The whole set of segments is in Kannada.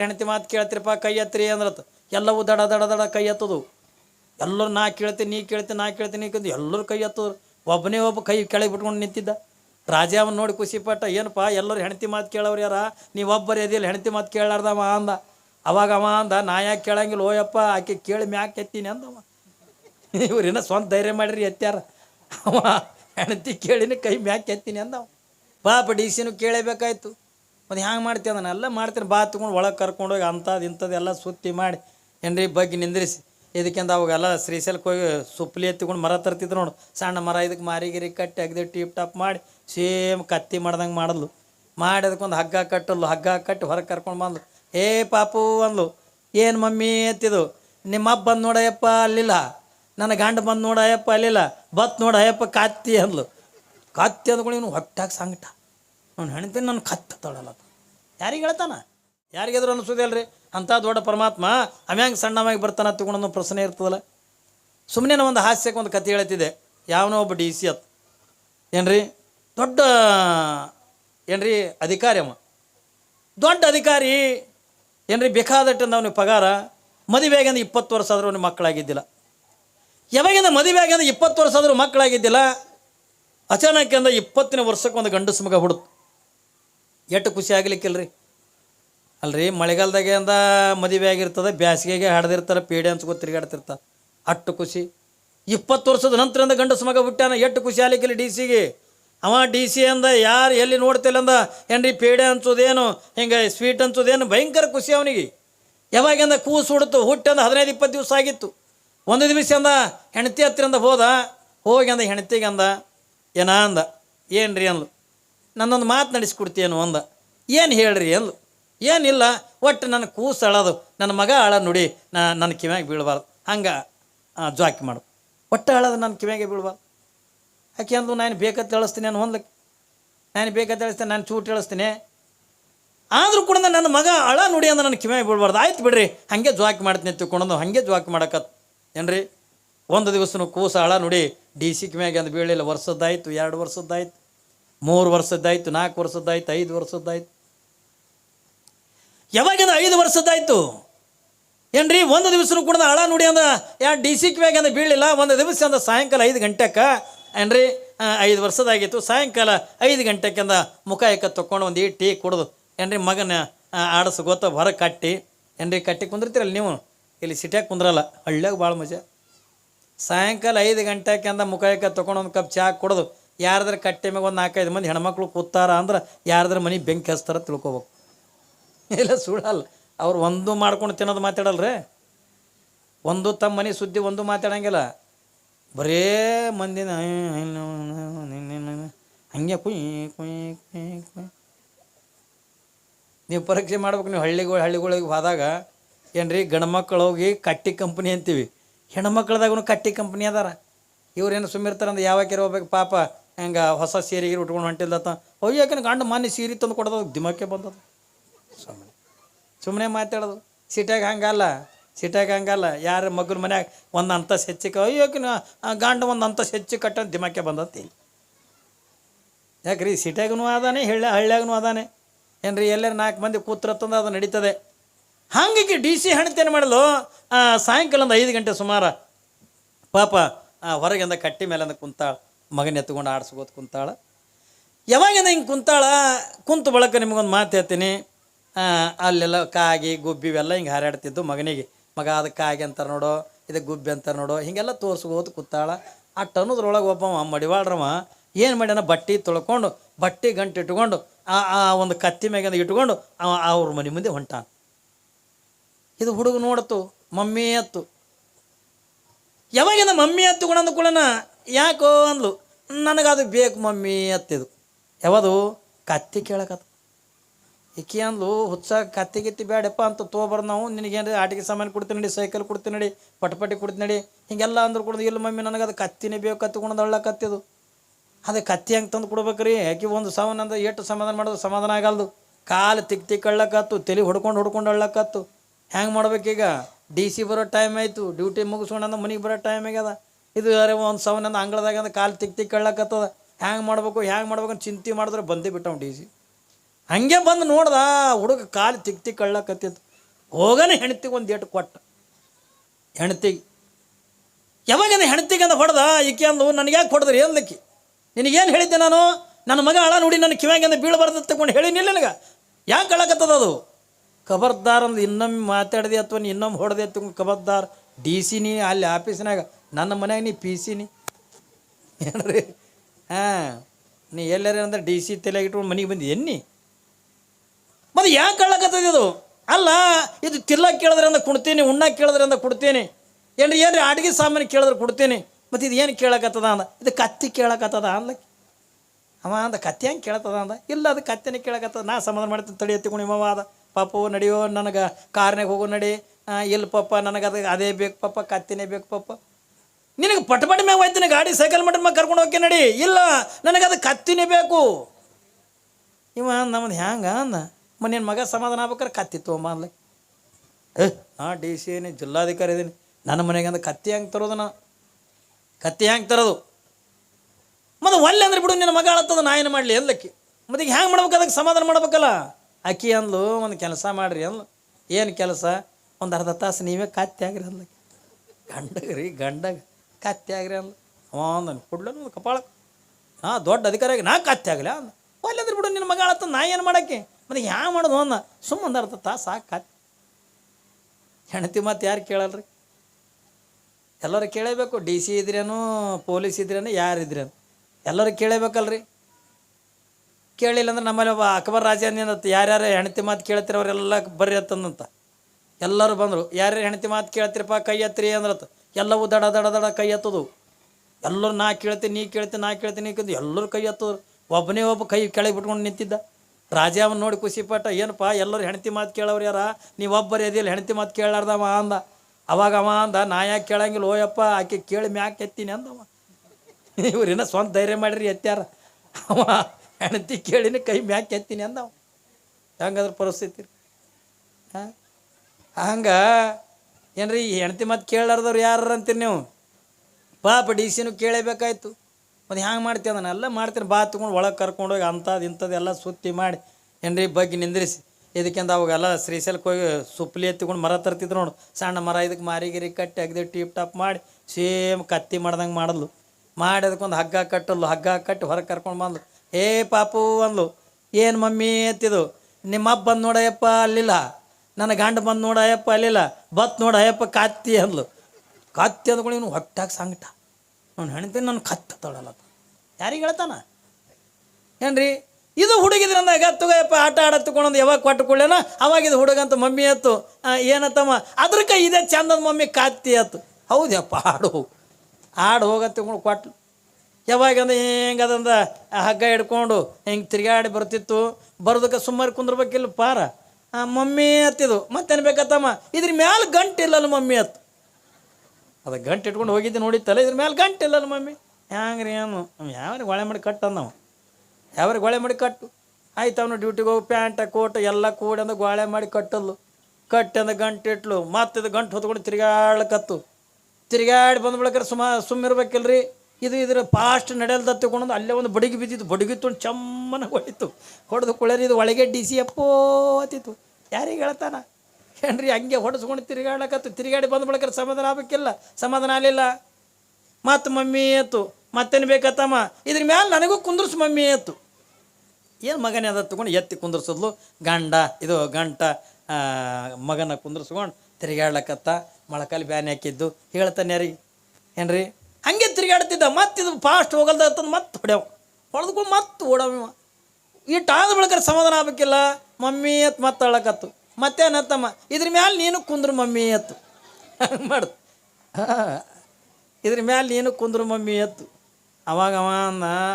ಹೆಂಡತಿ ಮಾತು ಕೇಳ್ತಿರಪ್ಪ, ಕೈ ಎತ್ತರಿ ಅಂದ್ರತ್. ಎಲ್ಲವೂ ದಡ ದಡ ದಡ ಕೈ ಎತ್ತದು. ಎಲ್ಲರೂ ನಾ ಕೇಳ್ತೀನಿ ನೀ ಕೇಳ್ತೀನಿ ನಾ ಕೇಳ್ತೀನಿ ನೀ ಎಲ್ಲರೂ ಕೈ ಎತ್ತದ್ರು. ಒಬ್ಬನೇ ಒಬ್ಬ ಕೈ ಕೆಳಗೆ ಬಿಟ್ಕೊಂಡು ನಿಂತಿದ್ದ. ರಾಜ ಅವನು ನೋಡಿ ಖುಷಿಪಟ್ಟ ಏನಪ್ಪ, ಎಲ್ಲರೂ ಹೆಂಡತಿ ಮಾತು ಕೇಳೋರು ಯಾರ? ನೀವು ಒಬ್ಬರು ಎದಿಲ್ಲ ಹೆಂಡತಿ ಮಾತು ಕೇಳಾರ್ದವ ಅಂದ. ಅವಾಗ ಅವ ಅಂದ, ನಾ ಯಾಕೆ ಕೇಳಂಗಿಲ್ಲ, ಓಯಪ್ಪ, ಆಕೆ ಕೇಳಿ ಮ್ಯಾಕೆ ಎತ್ತೀನಿ ಅಂದವ. ಇವ್ರಿನ್ನ ಸ್ವಂತ ಧೈರ್ಯ ಮಾಡಿರಿ ಎತ್ತ್ಯಾರ. ಅವ ಹೆಂಡತಿ ಕೇಳಿನ ಕೈ ಮ್ಯಾಕೆ ಎತ್ತೀನಿ ಅಂದವ. ಪಾಪ ಡಿ ಸಿನೂ ಕೇಳಬೇಕಾಯ್ತು ಮತ್ತು ಹ್ಯಾಂಗೆ ಮಾಡ್ತೀವಿ ನಾನು ಎಲ್ಲ ಮಾಡ್ತೀನಿ. ಬಾ ತಗೊಂಡು ಒಳಗೆ ಕರ್ಕೊಂಡೋಗಿ ಅಂಥದ್ದು ಇಂಥದ್ದು ಎಲ್ಲ ಸುತ್ತಿ ಮಾಡಿ ಏನ್ರಿ ಬಗ್ಗೆ ನಿಂದ್ರಿಸಿ. ಇದಕ್ಕಿಂತ ಅವಾಗೆಲ್ಲ ಶ್ರೀಶೈಲಕ್ಕೆ ಹೋಗಿ ಸುಪ್ಲಿ ಎತ್ತಿಕೊಂಡು ಮರ ತರ್ತಿದ್ರು ನೋಡು. ಸಣ್ಣ ಮರ ಇದಕ್ಕೆ ಮಾರಿಗಿರಿ ಕಟ್ಟಿ ಅಗದಿ ಟೀಪ್ ಟಾಪ್ ಮಾಡಿ ಸೇಮ್ ಕತ್ತಿ ಮಾಡ್ದಂಗೆ ಮಾಡಲು ಮಾಡಿ ಅದಕ್ಕೊಂದು ಹಗ್ಗ ಕಟ್ಟಲು ಹಗ್ಗ ಕಟ್ಟಿ ಹೊರಗೆ ಕರ್ಕೊಂಡು ಬಂದ್ಲು. ಏ ಪಾಪು ಅಂದ್ಲು. ಏನು ಮಮ್ಮಿ ಎತ್ತಿದು ನಿಮ್ಮ ಅಪ್ಪ ಬಂದು ನೋಡಯ್ಯಪ್ಪ ಅಲ್ಲಿಲ್ಲ. ನನ್ನ ಗಂಡ ಬಂದು ನೋಡಯ್ಯಪ್ಪ ಅಲ್ಲಿಲ್ಲ. ಬತ್ ನೋಡಯ್ಯಪ್ಪ ಕತ್ತಿ ಅಂದ್ಲು. ಕತ್ತಿ ಅಂದ್ಕೊಂಡು ಇವನು ಹೊಟ್ಟಾಗ ಸಂಕಟ. ಅವ್ನು ಹೆಣ್ತೀನಿ ನನ್ನ ಕತ್ತ ತೊಳಲ್ಲ ಯಾರಿಗೆ ಹೇಳ್ತಾನ? ಯಾರಿಗಾದ್ರೂ ಅನಿಸೋದಿಲ್ರಿ ಅಂಥ ದೊಡ್ಡ ಪರಮಾತ್ಮ ಅಮ್ಯಾಂಗ ಸಣ್ಣವಾಗಿ ಬರ್ತಾನ ತಗೊಂಡು ಪ್ರಶ್ನೆ ಇರ್ತದಲ್ಲ. ಸುಮ್ಮನೆ ಒಂದು ಹಾಸ್ಯಕ್ಕೆ ಒಂದು ಕತೆ ಹೇಳ್ತಿದ್ದೆ. ಯಾವನೋ ಒಬ್ಬ ಡಿ ಸಿ ಅತ್. ಏನ್ರಿ? ದೊಡ್ಡ, ಏನ್ರಿ? ಅಧಿಕಾರಿ ಅವ. ದೊಡ್ಡ ಅಧಿಕಾರಿ, ಏನ್ರಿ? ಬೇಕಾದಟ್ಟು ಅವನಿಗೆ ಪಗಾರ. ಮದುವೆಗಿಂದ ಇಪ್ಪತ್ತು ವರ್ಷ ಆದರೂ ಅವ್ನಿಗೆ ಮಕ್ಕಳಾಗಿದ್ದಿಲ್ಲ. ಯಾವಾಗಿಂದ ಮದುವೆ ಆಗಿಂದ ಇಪ್ಪತ್ತು ವರ್ಷ ಆದರೂ ಮಕ್ಕಳಾಗಿದ್ದಿಲ್ಲ. ಅಚಾನಕ್ಕಿಂದ ಇಪ್ಪತ್ತನೇ ವರ್ಷಕ್ಕೆ ಒಂದು ಗಂಡಸು ಮಗ ಹುಡುತು ಎಷ್ಟು ಖುಷಿ ಆಗ್ಲಿಕ್ಕಿಲ್ರಿ. ಅಲ್ರಿ ಮಳೆಗಾಲದಾಗೆ ಅಂದ ಮದುವೆ ಆಗಿರ್ತದೆ, ಬ್ಯಾಸಿಗೆಗೆ ಹಾಡ್ದಿರ್ತಾರೆ, ಪೇಡೆ ಅನ್ಸ್ಕೊ ತಿರುಗಾಡ್ತಿರ್ತ ಅಷ್ಟು ಖುಷಿ. ಇಪ್ಪತ್ತು ವರ್ಷದ ನಂತರದಿಂದ ಗಂಡಸು ಮಗ ಹುಟ್ಟಾನ ಎಷ್ಟು ಖುಷಿ ಆಗ್ಲಿಕ್ಕಿಲ್ಲ ಡಿ ಸಿಗೆ. ಅವ ಡಿ ಸಿ ಅಂದ, ಯಾರು ಎಲ್ಲಿ ನೋಡ್ತಿಲ್ಲ ಅಂದ, ಏನ್ರಿ ಪೇಡೆ ಅನ್ಸೋದೇನು, ಹಿಂಗೆ ಸ್ವೀಟ್ ಅನ್ಸೋದೇನು, ಭಯಂಕರ ಖುಷಿ ಅವನಿಗೆ. ಯಾವಾಗಿಂದ ಕೂಸು ಹುಡ್ತು ಹುಟ್ಟಂದ ಹದಿನೈದು, ಇಪ್ಪತ್ತು ದಿವಸ ಆಗಿತ್ತು. ಒಂದು ದಿವಸ ಅಂದ ಹೆಂಡತಿ ಹತ್ತಿರಂದ ಹೋದ, ಹೋಗಿ ಅಂದ ಹೆಂಡತಿಗೆ ಅಂದ, ಏನ ಅಂದ, ಏನ್ರಿ ಅಂದ್ಲು. ನನ್ನೊಂದು ಮಾತು ನಡೆಸ್ಕೊಡ್ತೀಯೇನು ಅಂದ. ಏನು ಹೇಳ್ರಿ ಎಂದು ಏನಿಲ್ಲ, ಒಟ್ಟು ನನ್ನ ಕೂಸು ಅಳದು ನನ್ನ ಮಗ ಅಳ ನುಡಿ, ನಾ ನನ್ನ ಕಿವ್ಯಾಗ ಬೀಳಬಾರ್ದು. ಹಂಗೆ ಜಾಕಿ ಮಾಡು. ಒಟ್ಟು ಅಳದು ನನ್ನ ಕಿವ್ಯಾಗೆ ಬೀಳಬಾರ್ದು. ಆಕೆ ಅಂದು ನಾನು ಬೇಕಂತ ಹೇಳಿಸ್ತೀನಿ ನಾನು ಹೊಂದ್ಲಿಕ್ಕೆ ನಾನು ಬೇಕಂತ ಹೇಳಿಸ್ತೇನೆ, ನಾನು ಚೂಟ್ ಹೇಳಿಸ್ತೀನಿ. ಆದರೂ ಕೂಡ ನನ್ನ ಮಗ ಅಳ ನುಡಿ ಅಂದ್ರೆ ನನ್ನ ಕಿವ್ಯಾಗ ಬೀಳ್ಬಾರ್ದು. ಆಯ್ತು ಬಿಡ್ರಿ, ಹಾಗೆ ಜಾಕಿ ಮಾಡ್ತೀನಿ ತಿಳ್ಕೊಂಡು ಹಾಗೆ ಜಾಕಿ ಮಾಡಕತ್. ಏನ್ರಿ? ಒಂದು ದಿವಸನು ಕೂಸು ಅಳ ನುಡಿ, ಡಿ ಸಿ ಕಿವ್ಯಾಗೆ ಅಂದು ಬೀಳಿಲ್ಲ ವರ್ಷದ್ದಾಯಿತು, ಎರಡು ವರ್ಷದ್ದಾಯ್ತು. ಮೂರು ವರ್ಷದ್ದಾಯಿತು, ನಾಲ್ಕು ವರ್ಷದ್ದಾಯ್ತು, ಐದು ವರ್ಷದ್ದಾಯ್ತು. ಯಾವಾಗಿಂದ ಐದು ವರ್ಷದ್ದಾಯ್ತು. ಏನ್ರಿ, ಒಂದು ದಿವಸನೂ ಕೂಡ ಹಳ ನುಡಿ ಅಂದ, ಯಾ ಡಿ ಸಿ ಕ್ಯಾಗ ಅಂದ ಬೀಳಿಲ್ಲ ಒಂದು ದಿವಸ ಅಂದ ಸಾಯಂಕಾಲ ಐದು ಗಂಟೆಗೆ ಏನ್ರಿ ಐದು ವರ್ಷದಾಗಿತ್ತು. ಸಾಯಂಕಾಲ ಐದು ಗಂಟೆಕಿಂದ ಮುಖ ಏಕ ತೊಗೊಂಡು ಒಂದು ಈ ಟೀ ಕುಡ್ದು, ಏನ್ರಿ, ಮಗನ ಆಡಸು ಗೊತ್ತ ಹೊರ ಕಟ್ಟಿ, ಏನ್ರಿ, ಕಟ್ಟಿ ಕುಂದಿರ್ತೀರಲ್ಲ ನೀವು? ಇಲ್ಲಿ ಸಿಟಿಯಾಗ ಕುಂದ್ರಲ್ಲ, ಹಳ್ಳಿಯಾಗ ಭಾಳ ಮಜಾ. ಸಾಯಂಕಾಲ ಐದು ಗಂಟೆಗೆ ಅಂದ ಮುಖ ಏಕ ತೊಗೊಂಡು ಒಂದು ಕಪ್ ಚಹಾ ಕುಡ್ದು ಯಾರ್ದಾರ ಕಟ್ಟೆ ಮ್ಯಾಗ ಒಂದು ನಾಲ್ಕೈದು ಮಂದಿ ಹೆಣ್ಮಕ್ಳು ಕೂತಾರ ಅಂದ್ರೆ ಯಾರ್ದಾರ ಮನೆ ಬೆಂಕಿ ಹಚ್ತಾರ ತಿಳ್ಕೊಬೇಕು. ಇಲ್ಲ ಸುಳ್ಳಲ್ಲ. ಅವ್ರು ಒಂದು ಮಾಡ್ಕೊಂಡು ತಿನ್ನೋದು ಮಾತಾಡಲ್ರಿ. ಒಂದು ತಮ್ಮ ಮನೆ ಸುದ್ದಿ ಒಂದು ಮಾತಾಡಂಗಿಲ್ಲ. ಬರೇ ಮಂದಿನ ಹಂಗೆ ಕುಯ್ ಕುಯ್ ಕುಯ್ ಕುಯ್. ನೀವು ಪರೀಕ್ಷೆ ಮಾಡ್ಬೇಕು, ನೀವು ಹಳ್ಳಿಗಳು ಹಳ್ಳಿಗಳಿಗೆ ಹೋದಾಗ ಏನ್ರಿ ಗಂಡ್ಮಕ್ಳು ಹೋಗಿ ಕಟ್ಟಿ ಕಂಪ್ನಿ ಅಂತೀವಿ. ಹೆಣ್ಮಕ್ಳದಾಗೂ ಕಟ್ಟಿ ಕಂಪ್ನಿ ಅದಾರ. ಇವ್ರೇನು ಸುಮ್ಮಿರ್ತಾರಂದ್ರೆ ಯಾವಾಗ ಹೋಗ್ಬೇಕು ಪಾಪ ಹೆಂಗೆ ಹೊಸ ಸೀರೆ ಗೀರೆ ಉಟ್ಕೊಂಡು ಹೊಂಟಿಲ್ಲತ್ತ ಒಯ್ಯಾಕಿನ ಗಂಡ ಮಾನ್ಯ ಸೀರೆ ತಂದು ಕೊಡೋದು ದಿಮಕ್ಕೆ ಬಂದದ. ಸುಮ್ಮನೆ ಸುಮ್ಮನೆ ಮಾತಾಡೋದು. ಸಿಟ್ಯಾಗ ಹಂಗಲ್ಲ ಸಿಟ್ಯಾಗ ಹಂಗಲ್ಲ. ಯಾರ ಮಗನ ಮನ್ಯಾಗ ಒಂದು ಅಂತ ಹೆಚ್ಚಿಗೆ ಅಯ್ಯೋಕಿನ ಗಂಡ ಒಂದು ಅಂತ ಹೆಚ್ಚು ಕಟ್ಟ ದಿಮಕ್ಕೆ ಬಂದತಿ ಯಾಕ್ರಿ? ಸಿಟ್ಯಾಗೂ ಅದಾನೆ, ಹಳ್ಳ ಹಳ್ಳ್ಯಾಗೂ ಅದಾನೆ. ಏನ್ರಿ? ಎಲ್ಲರ ನಾಲ್ಕು ಮಂದಿ ಕೂತ್ರತ್ತಂದ್ರೆ ಅದು ನಡೀತದೆ. ಹಾಗಾಗಿ ಡಿ ಸಿ ಹಣತೇನು ಮಾಡಲು ಸಾಯಂಕಾಲ ಒಂದು ಐದು ಗಂಟೆ ಸುಮಾರು ಪಾಪ ಹೊರಗಿಂದ ಕಟ್ಟಿ ಮೇಲಿಂದ ಕುಂತಾಳ. ಮಗನ ಎತ್ಕೊಂಡು ಆಡ್ಸ್ಕೋತ ಕುಂತಾಳ. ಯಾವಾಗಿಂದ ಹಿಂಗೆ ಕುಂತಾಳ? ಕುಂತು ಬಳಕ ನಿಮಗೊಂದು ಮಾತು ಹೇಳ್ತೀನಿ. ಅಲ್ಲೆಲ್ಲ ಕಾಗಿ, ಗುಬ್ಬಿ ಇವೆಲ್ಲ ಹಿಂಗೆ ಹಾರಾಡ್ತಿದ್ದು ಮಗನಿಗೆ. ಮಗ ಅದು ಕಾಗಿ ಅಂತಾರೆ ನೋಡೋ, ಇದು ಗುಬ್ಬಿ ಅಂತಾರೆ ನೋಡೋ, ಹಿಂಗೆಲ್ಲ ತೋರಿಸ್ಕೋತ ಕುತ್ತಾಳ ಆ ಟನ್ನದ್ರೊಳಗೆ ಒಬ್ಬ ಮಡಿವಾಳ್ರವ ಏನು ಮಾಡ್ಯಾನ? ಬಟ್ಟೆ ತೊಳ್ಕೊಂಡು, ಬಟ್ಟೆ ಗಂಟು ಇಟ್ಕೊಂಡು, ಆ ಆ ಒಂದು ಕತ್ತಿ ಮ್ಯಾಗಿಂದ ಇಟ್ಕೊಂಡು, ಅವ ಅವ್ರ ಮನೆ ಮುಂದೆ ಹೊಂಟಾನ. ಇದು ಹುಡುಗ ನೋಡತ್ತು, ಮಮ್ಮಿ ಅತ್ತು ಯಾವಾಗಿಂದ ಮಮ್ಮಿ ಹತ್ತುಕೊಂಡು ಅಂದ್ಕೊಳ್ಳೋಣ ಯಾಕೋ ಅಂದ್ಲು, ನನಗದು ಬೇಕು ಮಮ್ಮಿ ಅತ್ತಿದು. ಯಾವುದು? ಕತ್ತಿ ಕೇಳಕತ್ತ ಈಕೆ ಅಂದ್ಲು ಹುಚ್ಚ ಕತ್ತಿ ಗಿತ್ತಿ ಬೇಡಪ್ಪ ಅಂತ ತೊಗೊಬಾರ್ದು ನಾವು ನಿನಗೇನು ಆಟಿಕೆ ಸಾಮಾನು ಕೊಡ್ತೀನಿ ನಡಿ, ಸೈಕಲ್ ಕೊಡ್ತೀನಿ ನಡಿ, ಪಟಪಟಿ ಕೊಡ್ತೀನಿ ನಡಿ. ಹಿಂಗೆಲ್ಲ ಅಂದ್ರು ಕೊಡೋದು ಇಲ್ಲ ಮಮ್ಮಿ ನನಗೆ ಅದು ಕತ್ತಿನೇ ಬೇಕು, ಕತ್ತಿ ಅಳ್ಳ ಕತ್ತಿದು. ಅದೇ ಕತ್ತಿ ಹೆಂಗೆ ತಂದು ಕೊಡ್ಬೇಕ್ರಿ? ಯಾಕೆ ಒಂದು ಸಾವನ್ ಅಂದ್ರೆ ಎಷ್ಟು ಸಮಾಧಾನ ಮಾಡೋದು, ಸಮಾಧಾನ ಆಗಲ್ದು. ಕಾಲು ತಿಕ್ ತಿಕ್ ಅಳ್ಳಕತ್ತು, ತಲೆ ಹೊಡ್ಕೊಂಡು ಹೊಡ್ಕೊಂಡು ಅಳ್ಳಕತ್ತು. ಹೆಂಗೆ ಮಾಡ್ಬೇಕೀಗ? ಡಿ ಸಿ ಬರೋ ಟೈಮ್ ಆಯಿತು ಡ್ಯೂಟಿ ಮುಗಿಸ್ಕೊಂಡು ಮನೆಗೆ ಬರೋ ಟೈಮ್ ಆಗ್ಯದ. ಇದು ಅರೆ ಒಂದು ಸವನ ಅಂಗಳದಾಗ ಅಂದ್ರೆ ಕಾಲು ತಿಕ್ ಅಳ್ಳಕತ್ತದ ಹ್ಯಾಂಗೆ ಮಾಡ್ಬೇಕು ಹ್ಯಾಂಗೆ ಮಾಡ್ಬೇಕು ಅಂತ ಚಿಂತೆ ಮಾಡಿದ್ರೆ ಬಂದೇ ಬಿಟ್ಟವ್ ಡಿ ಸಿ ಹಂಗೆ ಬಂದು ನೋಡ್ದ, ಹುಡುಗ ಕಾಲು ತಿಕ್ ತಿಕ್ ಅಳ್ಳಕತ್ತಿತ್ತು ಹೋಗನೆ ಹೆಣ್ತಿಗೆ ಒಂದು ಏಟು ಕೊಟ್ಟ. ಹೆಣ್ತಿಗೆ ಯಾವಾಗ ಹೆಣ್ತಿಗೆ ಅಂತ ಹೊಡೆದ, ಈಕೆ ಅಂದು ನನಗೆ ಯಾಕೆ ಹೊಡೆದ್ರಿ ಅಂದಕ್ಕೆ ನಿನಗೇನು ಹೇಳಿದ್ದೆ ನಾನು? ನನ್ನ ಮಗ ಅಳ ನೋಡಿ ನನ್ನ ಕಿವ್ಯಾಗಿಂದ ಬೀಳಬಾರ್ದು ತಗೊಂಡು ಹೇಳಿನಿಲ್ಲ ನನಗೆ? ಯಾಕೆ ಕಳಕತ್ತದ ಅದು? ಖಬರ್ದಾರ್ ಅಂದ್ರೆ ಇನ್ನೊಮ್ಮೆ ಮಾತಾಡಿದೆ ಅಥವಾ ಇನ್ನೊಮ್ಮೆ ಹೊಡೆದೆ ತಗೊಂಡು ಖಬರ್ದಾರ್ ಡಿ ಸಿ ನೀ ಅಲ್ಲಿ ಆಫೀಸ್ನಾಗ ನನ್ನ ಮನ್ಯಾಗ ನೀ ಪಿ ಸಿ ನೀ. ಏನ್ರಿ? ಹಾಂ. ನೀ ಎಲ್ಲಾರ ಅಂದ್ರೆ ಡಿ ಸಿ ತಲೆಗೆ ಇಟ್ಕೊಂಡು ಮನೆಗೆ ಬಂದು ಎನ್ನಿ ಮತ್ತು ಯಾಕೆ ಕಳ್ಳಕತ್ತದ ಇದು ಅಲ್ಲ, ಇದು ತಿಲ್ಲಕ್ಕೆ ಕೇಳಿದ್ರೆ ಅಂದ ಕೊಡ್ತೀನಿ ಉಣ್ಣಕ್ಕೆ ಕೇಳಿದ್ರೆ ಅಂದ ಕೊಡ್ತೀನಿ. ಏನ್ರಿ ಏನ್ರಿ, ಅಡುಗೆ ಸಾಮಾನು ಕೇಳಿದ್ರೆ ಕೊಡ್ತೀನಿ. ಮತ್ತು ಇದು ಏನು ಕೇಳಕತ್ತದ ಅಂದ? ಇದು ಕತ್ತಿ ಕೇಳಕತ್ತದ ಅಂದ ಅವ ಅಂದ ಕತ್ತಿ ಹೆಂಗೆ ಕೇಳತ್ತದ ಅಂದ? ಇಲ್ಲ, ಅದು ಕತ್ತಿನೇ ಕೇಳಕತ್ತದ. ನಾ ಸಮಾಧಾನ ಮಾಡ್ತೀನಿ, ತಡಿ ಎತ್ತಿಕೊಂಡು ಇವ ಅದ. ಪಾಪು, ನಡೆಯೋ, ನನಗೆ ಕಾರ್ನಾಗ ಹೋಗೋ, ನಡಿ. ಇಲ್ಲ ಪಪ್ಪ ನನಗೆ ಅದು, ಅದೇ ಬೇಕು ಪಪ್ಪ ಕತ್ತಿನೇ ಬೇಕು ಪಪ್ಪ ನಿನಗೆ ಪಟಪಟ ಮ್ಯಾಗ ಹೋಯ್ತೀನಿ ಗಾಡಿ ಸೈಕಲ್ ಮಟ್ಟ ಮ್ಯಾಗ ಕರ್ಕೊಂಡು ಹೋಗಿ ನಡಿ. ಇಲ್ಲ ನನಗೆ ಅದು ಕತ್ತಿನೇ ಬೇಕು. ಇವ ನಮ್ದು ಹ್ಯಾಂಗ ಅಂದ? ಮನೇನು ಮಗ ಸಮಾಧಾನ ಆಗ್ಬೇಕಾರೆ ಕತ್ತಿ ತೊಗೊಂಬ ಅಂದ್ಲಿ. ಏ? ನಾ ಡಿ ಸಿ ಏನೇ ಜಿಲ್ಲಾಧಿಕಾರಿ ಇದ್ದೀನಿ ನನ್ನ ಮನೆಗೆ ಅಂದ್ರೆ ಕತ್ತಿ ಹೆಂಗೆ ತರೋದು ನಾ? ಕತ್ತಿ ಹೆಂಗೆ ತರೋದು? ಮತ್ತು ಒಲ್ಲೆ ಅಂದ್ರೆ ಬಿಡು ನಿನ್ನ ಮಗ ಅಳತ್ತದ ನಾ ಏನು ಮಾಡಲಿ ಎಲ್ಲಕ್ಕಿ ಮತ್ತೆ ಈಗ ಹ್ಯಾಂಗೆ ಮಾಡ್ಬೇಕು ಅದಕ್ಕೆ ಸಮಾಧಾನ ಮಾಡ್ಬೇಕಲ್ಲ? ಅಕ್ಕಿ ಅಂದ್ಲು ಒಂದು ಕೆಲಸ ಮಾಡಿರಿ ಅಂದ್ಲು. ಏನು ಕೆಲಸ? ಒಂದು ಅರ್ಧ ತಾಸು ನೀವೇ ಕತ್ತಿ ಆಗ್ರಿ ಅಂದ್ಲಕ್ಕಿ. ಗಂಡಗ ರೀ ಗಂಡಗ. ಕತ್ತಿ ಆಗ್ರಿ ಅಂದ ಅವ ಅಂದನು ಕೊಡ್ಲನು ಕಪಾಳ. ಹಾಂ ದೊಡ್ಡ ಅಧಿಕಾರಿ ನಾ ಕತ್ತೆ ಆಗಲಿ ಅಂದ ಒಲ್ಲೆ ಅಂದ್ರೆ ಬಿಡು ನಿನ್ನ ಮಗ ಅಳತ್ತ ನಾ ಏನು ಮಾಡಕ್ಕೆ? ಮತ್ತೆ ಯಾ ಮಾಡೋದು ಅಂದ ಸುಮ್ಮನೆ ಅರ್ಥ, ತಾ ಸಾಕು ಕತ್ತೆ ಹೆಣತಿ ಮತ್ತೆ ಯಾರು ಕೇಳಲ್ರಿ? ಎಲ್ಲರೂ ಕೇಳಬೇಕು, ಡಿ ಸಿ ಇದ್ರೇನು, ಪೊಲೀಸ್ ಇದ್ರೇನು, ಯಾರು ಇದ್ರೇನು. ಎಲ್ಲರೂ ಕೇಳಬೇಕಲ್ರಿ? ಕೇಳಿಲ್ಲ ಅಂದ್ರೆ ನಮ್ಮಲ್ಲಿ ಒಬ್ಬ ಅಕ್ಬರ್ ಯಾರು ಯಾರ್ಯಾರು ಹೆಣತಿ ಮಾತು ಕೇಳ್ತೀರ ಅವರೆಲ್ಲ ಬರ್ರಿ ಅಂತಂದಂತ ಎಲ್ಲರೂ ಬಂದರು, ಯಾರ್ಯಾರು ಹೆಣತಿ ಮಾತು ಕೇಳ್ತಿರಪ್ಪ, ಕೈ ಎತ್ತಿರಿ ಅಂದ್ರತ್ತ ಎಲ್ಲವೂ ದಡ ದಡ ದಡ ಕೈ ಎತ್ತದು. ಎಲ್ಲರೂ ನಾ ಕೇಳ್ತೀನಿ ನೀ ಕೇಳ್ತೀನಿ ನಾ ಕೇಳ್ತೀನಿ ನೀ ಕೇಳ್ತೀನಿ ಎಲ್ಲರೂ ಕೈ ಎತ್ತದ್ರು ಒಬ್ಬನೇ ಒಬ್ಬ ಕೈ ಕೆಳಗೆ ಬಿಟ್ಕೊಂಡು ನಿಂತಿದ್ದ. ರಾಜ ಅವನ ನೋಡಿ ಖುಷಿಪಟ್ಟ ಏನಪ್ಪ, ಎಲ್ಲರೂ ಹೆಂಡತಿ ಮಾತು ಕೇಳೋರು ಯಾರ? ನೀವು ಒಬ್ಬರು ಅದಿಲ್ಲ ಹೆಂಡತಿ ಮಾತು ಕೇಳಾರ್ದವ ಅಂದ. ಅವಾಗ ಅವ ಅಂದ, ನಾ ಯಾಕೆ ಕೇಳಂಗಿಲ್ಲ, ಓಯಪ್ಪ, ಆಕೆ ಕೇಳಿ ಮ್ಯಾಕ್ ಎತ್ತೀನಿ ಅಂದವ ಇವ್ರಿನ್ನ ಸ್ವಂತ ಧೈರ್ಯ ಮಾಡಿರಿ ಎತ್ತಾರ ಅವ ಹೆಂಡತಿ ಕೇಳಿನ ಕೈ ಮ್ಯಾಕ್ ಎತ್ತೀನಿ ಅಂದವ ಹೆಂಗಾದ್ರೆ ಪರಿಸ್ಥಿತಿ. ಹಾಂ? ಹಂಗೆ ಏನ್ರಿ, ಈ ಹೆಂಡತಿ ಮತ್ತೆ ಕೇಳಾರ್ದವ್ರು ಯಾರು ಅಂತೀರಿ ನೀವು? ಪಾಪ ಡಿ ಸಿನೂ ಕೇಳಬೇಕಾಯ್ತು. ಮತ್ತು ಹ್ಯಾಂಗೆ ಮಾಡ್ತೀವಿ ಅದನ್ನೆಲ್ಲ ಮಾಡ್ತೀನಿ. ಬಾ ತೊಗೊಂಡು ಒಳಗೆ ಕರ್ಕೊಂಡೋಗಿ ಅಂಥದ್ದು ಇಂಥದ್ದು ಎಲ್ಲ ಸುತ್ತಿ ಮಾಡಿ. ಏನ್ರಿ, ಬಗ್ಗೆ ನಿಂದ್ರಿಸಿ. ಇದಕ್ಕಿಂತ ಅವಾಗೆಲ್ಲ ಶ್ರೀಶೈಲಕ್ಕೆ ಹೋಗಿ ಸುಪ್ಲಿ ಎತ್ತಿಕೊಂಡು ಮರ ತರ್ತಿದ್ರು ನೋಡು. ಸಣ್ಣ ಮರ ಇದಕ್ಕೆ ಮಾರಿಗಿರಿ ಕಟ್ಟಿ ಅಗದಿ ಟೀಪ್ ಟಾಪ್ ಮಾಡಿ ಸೇಮ್ ಕತ್ತಿ ಮಾಡ್ದಂಗೆ ಮಾಡಿದ್ಲು. ಮಾಡಿ ಅದಕ್ಕೊಂದು ಹಗ್ಗ ಕಟ್ಟಲು ಹಗ್ಗ ಕಟ್ಟಿ ಹೊರಗೆ ಕರ್ಕೊಂಡು ಬಂದ್ಲು. ಏ ಪಾಪು ಅಂದ್ಲು. ಏನು ಮಮ್ಮಿ ಎತ್ತಿದು ನಿಮ್ಮ ಬಂದು ನೋಡಯ್ಯಪ್ಪ ಅಲ್ಲಿಲ್ಲ. ನನ್ನ ಗಂಡ ಬಂದು ನೋಡ ಅಯ್ಯಪ್ಪ ಅಲ್ಲಿಲ್ಲ. ಬತ್ ನೋಡಯ್ಯಪ್ಪ ಕತ್ತಿ ಅಂದ್ಲು. ಕತ್ತಿ ಅಂದ್ಕೊಂಡು ಇವನು ಹೊಟ್ಟಾಗ ಸಂಗಟ ಅವ್ನು ಹೆಣ್ತೀನಿ ನನ್ನ ಕತ್ತ ತೊಳಲ್ಲ ಯಾರಿಗೆ ಹೇಳ್ತಾನ? ಏನ್ರಿ? ಇದು ಹುಡುಗಿದ್ರೆ ಅಂದಾಗ ತಗೋಯಪ್ಪ ಆಟ ಆಡ ಯಾವಾಗ ಕೊಟ್ಟು ಕೊಳ್ಳೇನ ಅವಾಗ ಇದು ಹುಡುಗ ಅಂತ ಮಮ್ಮಿ ಆಯ್ತು. ಏನತ್ತಮ್ಮ? ಅದ್ರಕ್ಕೆ ಇದೇ ಚಂದದ ಮಮ್ಮಿ ಕಾತ್ತಿ ಆಯ್ತು. ಹೌದಪ್ಪ ಆಡು ಆಡು ಹೋಗ ತಗೊಂಡು ಕೊಟ್ಲು. ಯಾವಾಗ ಹೆಂಗದಂದ ಹಗ್ಗ ಹಿಡ್ಕೊಂಡು ಹೆಂಗೆ ತಿರುಗಾಡಿ ಬರ್ತಿತ್ತು. ಬರೋದಕ್ಕೆ ಸುಮಾರು ಕುಂದ್ರಬೇಕಿಲ್ಲ ಪಾರ. ಮಮ್ಮಿ ಅತ್ತಿದು. ಮತ್ತೇನು ಬೇಕತ್ತಮ್ಮ? ಇದ್ರ ಮ್ಯಾಲೆ ಗಂಟು ಇಲ್ಲಲ್ಲ ಮಮ್ಮಿ ಅತ್ತು ಅದು ಗಂಟು ಇಟ್ಕೊಂಡು ಹೋಗಿದ್ದೆ ನೋಡಿತ್ತಲ್ಲ ಇದ್ರ ಮೇಲೆ ಗಂಟು ಇಲ್ಲಲ್ಲ ಮಮ್ಮಿ. ಹ್ಯಾಂಗ್ರಿ ರೀ ಏನು ಯಾವ್ರಿಗೆ ಗೊಳೆ ಮಾಡಿ ಕಟ್ಟು ಅಂದವ? ಯಾವ್ರಿಗೆ ಗೊಳೆ ಮಾಡಿ ಕಟ್ಟು? ಆಯ್ತು ಅವನು ಡ್ಯೂಟಿಗೆ ಹೋಗಿ ಪ್ಯಾಂಟ ಕೋಟ್ ಎಲ್ಲ ಕೂಡಿ ಅಂದ ಗೊಳೆ ಮಾಡಿ ಕಟ್ಟಲ್ಲು. ಕಟ್ಟಿ ಅಂದ ಗಂಟು ಇಟ್ಲು. ಮತ್ತೆ ಇದು ಗಂಟು ಹೊತ್ಕೊಂಡು ತಿರುಗಾಡ್ಲಕತ್ತು. ತಿರುಗಾಡಿ ಬಂದ್ಬಿಡಕ್ರೆ ಸುಮ್ಮ ಸುಮ್ಮ ಸುಮ್ಮಿರ್ಬೇಕಿಲ್ರಿ? ಇದು ಇದರ ಫಾಸ್ಟ್ ನಡೆಯಲ್ದ ತಗೊಂಡು ಅಲ್ಲೇ ಒಂದು ಬಡಿಗೆ ಬಿದ್ದಿತ್ತು ಬಡಿಗೆ ತೊಗೊಂಡು ಚಮ್ಮನ ಹೊಡಿತು. ಹೊಡೆದು ಕೊಳರಿ ಇದು ಒಳಗೆ ಡಿ ಸಿ ಅಪ್ಪೋತಿತ್ತು ಅತ್ತಿತ್ತು. ಯಾರಿಗೆ ಹೇಳ್ತಾನ? ಏನ್ರಿ ಹಂಗೆ ಹೊಡೆಸ್ಕೊಂಡು ತಿರುಗಾಡಕತ್ತು ತಿರುಗಾಡಿ ಬಂದ ಬಳಿಕ ಸಮಾಧಾನ ಆಗಬೇಕಿಲ್ಲ. ಸಮಾಧಾನ ಆಗಲಿಲ್ಲ. ಮತ್ತು ಮಮ್ಮಿ ಆಯ್ತು. ಮತ್ತೇನು ಬೇಕತ್ತಮ್ಮ? ಇದ್ರ ಮೇಲೆ ನನಗೂ ಕುಂದ್ರಸು ಮಮ್ಮಿ ಆಯ್ತು. ಏನು ಮಗನೇ ಅದ ತಗೊಂಡು ಎತ್ತಿ ಕುಂದ್ರಸದ್ಲು? ಗಂಡ. ಇದು ಗಂಟ. ಮಗನ ಕುಂದ್ರಸ್ಕೊಂಡು ತಿರುಗಾಡ್ಲಕತ್ತ. ಮೊಳಕಾಲು ಬ್ಯಾನೆ ಹಾಕಿದ್ದು. ಹೇಳ್ತಾನೆ ಯಾರಿಗೆ? ಏನ್ರಿ? ಹಂಗೆ ತಿರುಗಾಡ್ತಿದ್ದ ಇದು ಫಾಸ್ಟ್ ಹೋಗಲ್ದತ್ತಂದು ಮತ್ತೆ ಹೊಡ್ಯಾವ. ಹೊಡೆದ್ಕೊಂಡು ಮತ್ತೆ ಓಡವ ಈ ಇಟ್ಟು ಆದ ಬಳಿಕ ಸಮಾಧಾನ ಆಗ್ಬೇಕಿಲ್ಲ, ಮಮ್ಮಿ ಎತ್ತು ಮತ್ತೆ ಅಳಕತ್ತು ಮತ್ತೇನತ್ತಮ್ಮ ಇದ್ರ ಮ್ಯಾಲೆ ನೀನು ಕುಂದ್ರು ಮಮ್ಮಿ ಎತ್ತು ಹಂಗೆ ಮಾಡುದು. ಇದ್ರ ಮ್ಯಾಲೆ ನೀನು ಕುಂದ್ರು ಮಮ್ಮಿ ಎತ್ತು ಅವಾಗ ಅವ